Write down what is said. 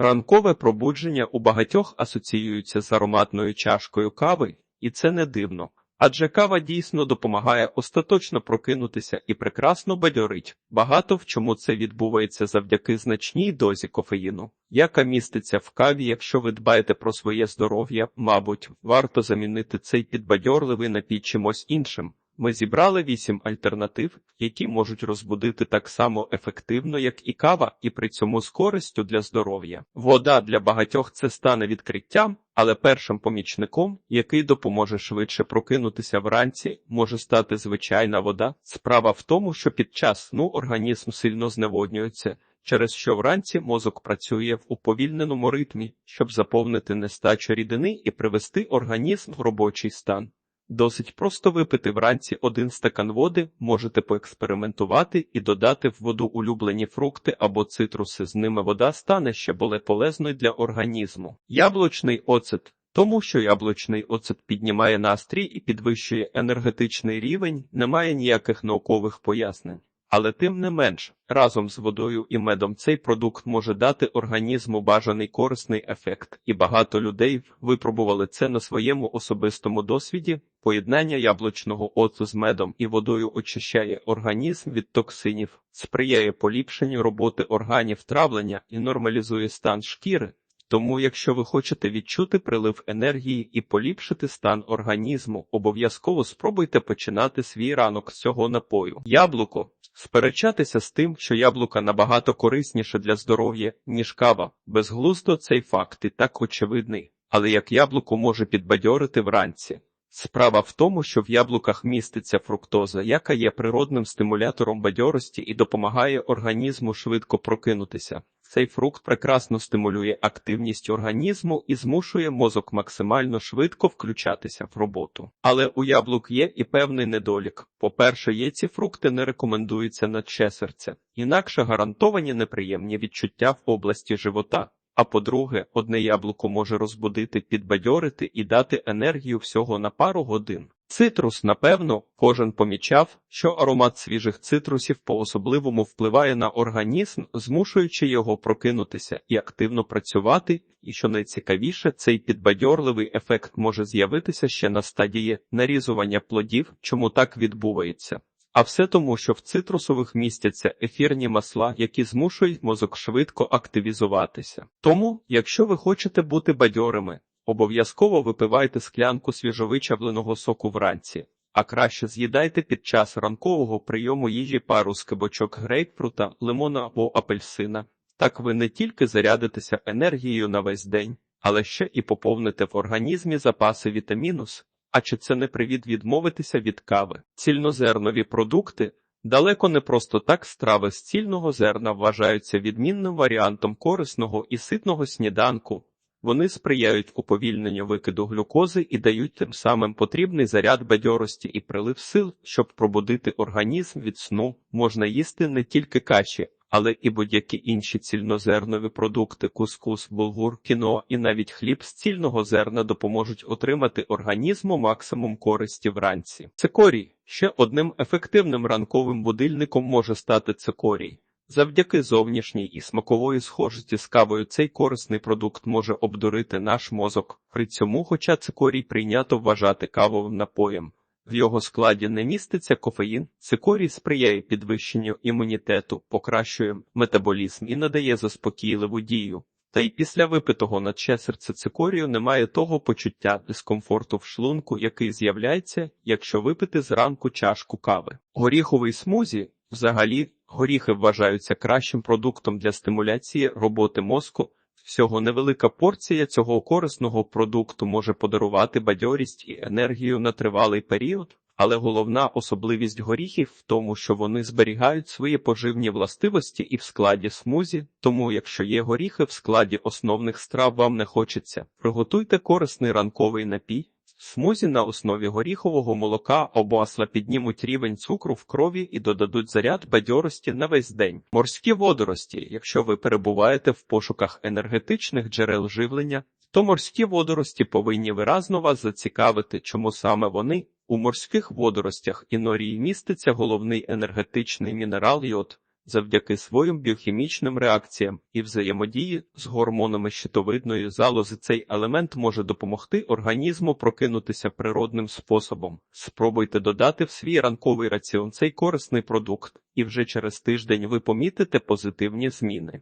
Ранкове пробудження у багатьох асоціюється з ароматною чашкою кави, і це не дивно. Адже кава дійсно допомагає остаточно прокинутися і прекрасно бадьорить. Багато в чому це відбувається завдяки значній дозі кофеїну, яка міститься в каві. Якщо ви дбаєте про своє здоров'я, мабуть, варто замінити цей підбадьорливий напій чимось іншим. Ми зібрали вісім альтернатив, які можуть розбудити так само ефективно, як і кава, і при цьому з користю для здоров'я. Вода для багатьох це стане відкриттям, але першим помічником, який допоможе швидше прокинутися вранці, може стати звичайна вода. Справа в тому, що під час сну організм сильно зневоднюється. Через що вранці мозок працює в уповільненому ритмі, щоб заповнити нестачу рідини і привести організм в робочий стан. Досить просто випити вранці один стакан води, можете поекспериментувати і додати в воду улюблені фрукти або цитруси. З ними вода стане ще более полезною для організму. Яблучний оцет. Тому що яблучний оцет піднімає настрій і підвищує енергетичний рівень, немає ніяких наукових пояснень. Але тим не менш, разом з водою і медом цей продукт може дати організму бажаний корисний ефект, і багато людей випробували це на своєму особистому досвіді. Поєднання яблучного оцу з медом і водою очищає організм від токсинів, сприяє поліпшенню роботи органів травлення і нормалізує стан шкіри. Тому, якщо ви хочете відчути прилив енергії і поліпшити стан організму, обов'язково спробуйте починати свій ранок з цього напою. Яблуко сперечатися з тим, що яблука набагато корисніше для здоров'я, ніж кава. Безглуздо цей факт і так очевидний, але як яблуко може підбадьорити вранці. Справа в тому, що в яблуках міститься фруктоза, яка є природним стимулятором бадьорості і допомагає організму швидко прокинутися. Цей фрукт прекрасно стимулює активність організму і змушує мозок максимально швидко включатися в роботу. Але у яблук є і певний недолік. По-перше, є ці фрукти не рекомендуються на че серця, інакше гарантовані неприємні відчуття в області живота. А по-друге, одне яблуко може розбудити, підбадьорити і дати енергію всього на пару годин. Цитрус, напевно, кожен помічав, що аромат свіжих цитрусів по-особливому впливає на організм, змушуючи його прокинутися і активно працювати, і що найцікавіше, цей підбадьорливий ефект може з'явитися ще на стадії нарізування плодів, чому так відбувається. А все тому, що в цитрусових містяться ефірні масла, які змушують мозок швидко активізуватися. Тому, якщо ви хочете бути бадьорими, обов'язково випивайте склянку свіжовичавленого соку вранці, а краще з'їдайте під час ранкового прийому їжі пару скибочок грейпфрута, лимона або апельсина. Так ви не тільки зарядитеся енергією на весь день, але ще і поповните в організмі запаси вітамінус. А чи це не привід відмовитися від кави? Цільнозернові продукти далеко не просто так страви з цільного зерна вважаються відмінним варіантом корисного і ситного сніданку. Вони сприяють уповільненню викиду глюкози і дають тим самим потрібний заряд бадьорості і прилив сил, щоб пробудити організм від сну. Можна їсти не тільки каші, але і будь-які інші цільнозернові продукти, кускус, булгур, кіно і навіть хліб з цільного зерна допоможуть отримати організму максимум користі вранці. Цикорій ще одним ефективним ранковим будильником може стати цикорій. Завдяки зовнішній і смакової схожості з кавою цей корисний продукт може обдурити наш мозок. При цьому, хоча цикорій прийнято вважати кавовим напоєм, в його складі не міститься кофеїн, цикорій сприяє підвищенню імунітету, покращує метаболізм і надає заспокійливу дію. Та й після випитого на серце цикорію немає того почуття дискомфорту в шлунку, який з'являється, якщо випити зранку чашку кави. Горіховий смузі взагалі горіхи вважаються кращим продуктом для стимуляції роботи мозку. Всього невелика порція цього корисного продукту може подарувати бадьорість і енергію на тривалий період, але головна особливість горіхів в тому, що вони зберігають свої поживні властивості і в складі смузі, тому якщо є горіхи в складі основних страв вам не хочеться, приготуйте корисний ранковий напій. Смузі на основі горіхового молока або асла піднімуть рівень цукру в крові і додадуть заряд бадьорості на весь день. Морські водорості, якщо ви перебуваєте в пошуках енергетичних джерел живлення, то морські водорості повинні виразно вас зацікавити, чому саме вони у морських водоростях і норії міститься головний енергетичний мінерал йод. Завдяки своїм біохімічним реакціям і взаємодії з гормонами щитовидної залози цей елемент може допомогти організму прокинутися природним способом. Спробуйте додати в свій ранковий раціон цей корисний продукт, і вже через тиждень ви помітите позитивні зміни.